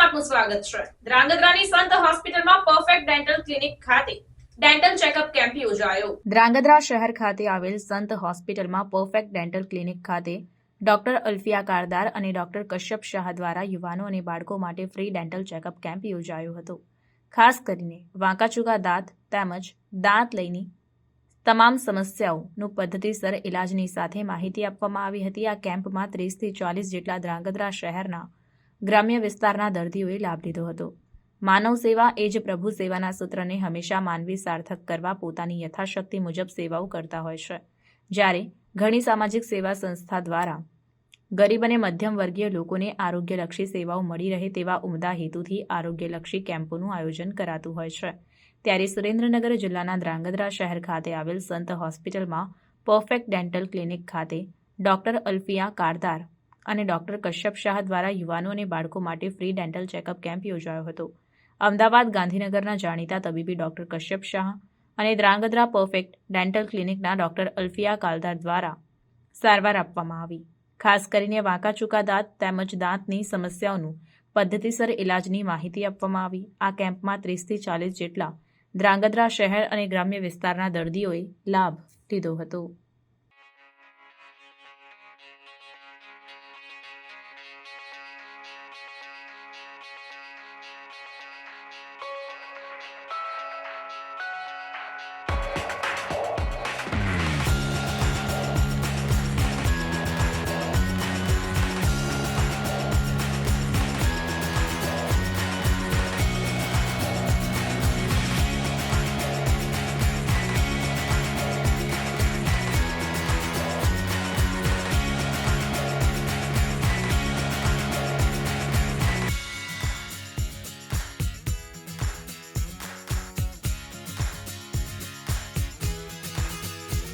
આપનું સ્વાગત છે. ધ્રાંગધ્રાની સંત હોસ્પિટલમાં પરફેક્ટ ડેન્ટલ ક્લિનિક ખાતે ડેન્ટલ ચેકઅપ કેમ્પ યોજાયો. ધ્રાંગધ્રા શહેર ખાતે આવેલ સંત હોસ્પિટલમાં પરફેક્ટ ડેન્ટલ ક્લિનિક ખાતે ડોક્ટર અલ્ફિયા કારદાર અને ડોક્ટર કશ્યપ શાહ દ્વારા યુવાનો અને બાળકો માટે ફ્રી ડેન્ટલ ચેકઅપ કેમ્પ યોજાયો હતો. ખાસ કરીને વાંકાચૂકા દાંત તેમજ દાંત લઈને તમામ સમસ્યાઓનું પદ્ધતિસર ઇલાજની સાથે માહિતી આપવામાં આવી હતી. આ કેમ્પમાં ત્રીસથી ચાલીસ જેટલા ધ્રાંગધ્રા શહેરના ગ્રામ્ય વિસ્તારના દર્દીઓએ લાભ લીધો હતો. માનવ સેવા એ જ પ્રભુ સેવાના સૂત્રને હંમેશા માનવી સાર્થક કરવા પોતાની યથાશક્તિ મુજબ સેવાઓ કરતા હોય છે. જ્યારે ઘણી સામાજિક સેવા સંસ્થા દ્વારા ગરીબ અને મધ્યમ વર્ગીય લોકોને આરોગ્યલક્ષી સેવાઓ મળી રહે તેવા ઉમદા હેતુથી આરોગ્યલક્ષી કેમ્પોનું આયોજન કરાતું હોય છે. ત્યારે સુરેન્દ્રનગર જિલ્લાના ધ્રાંગધ્રા શહેર ખાતે આવેલ સંત હોસ્પિટલમાં પરફેક્ટ ડેન્ટલ ક્લિનિક ખાતે ડોક્ટર અલ્ફિયા કારદાર અને ડોક્ટર કશ્યપ શાહ દ્વારા યુવાનો અને બાળકો માટે ફ્રી ડેન્ટલ ચેકઅપ કેમ્પ યોજાયો હતો. અમદાવાદ ગાંધીનગરના જાણીતા તબીબી ડોક્ટર કશ્યપ શાહ અને દ્રાંગધ્રા પરફેક્ટ ડેન્ટલ ક્લિનિકના ડોક્ટર અલ્ફિયા કાલદાર દ્વારા સારવાર આપવામાં આવી. ખાસ કરીને વાંકાચૂકા દાંત તેમજ દાંતની સમસ્યાઓનું પદ્ધતિસર ઇલાજની માહિતી આપવામાં આવી. આ કેમ્પમાં ત્રીસથી ચાલીસ જેટલા દ્રાંગધ્રા શહેર અને ગ્રામ્ય વિસ્તારના દર્દીઓએ લાભ લીધો હતો.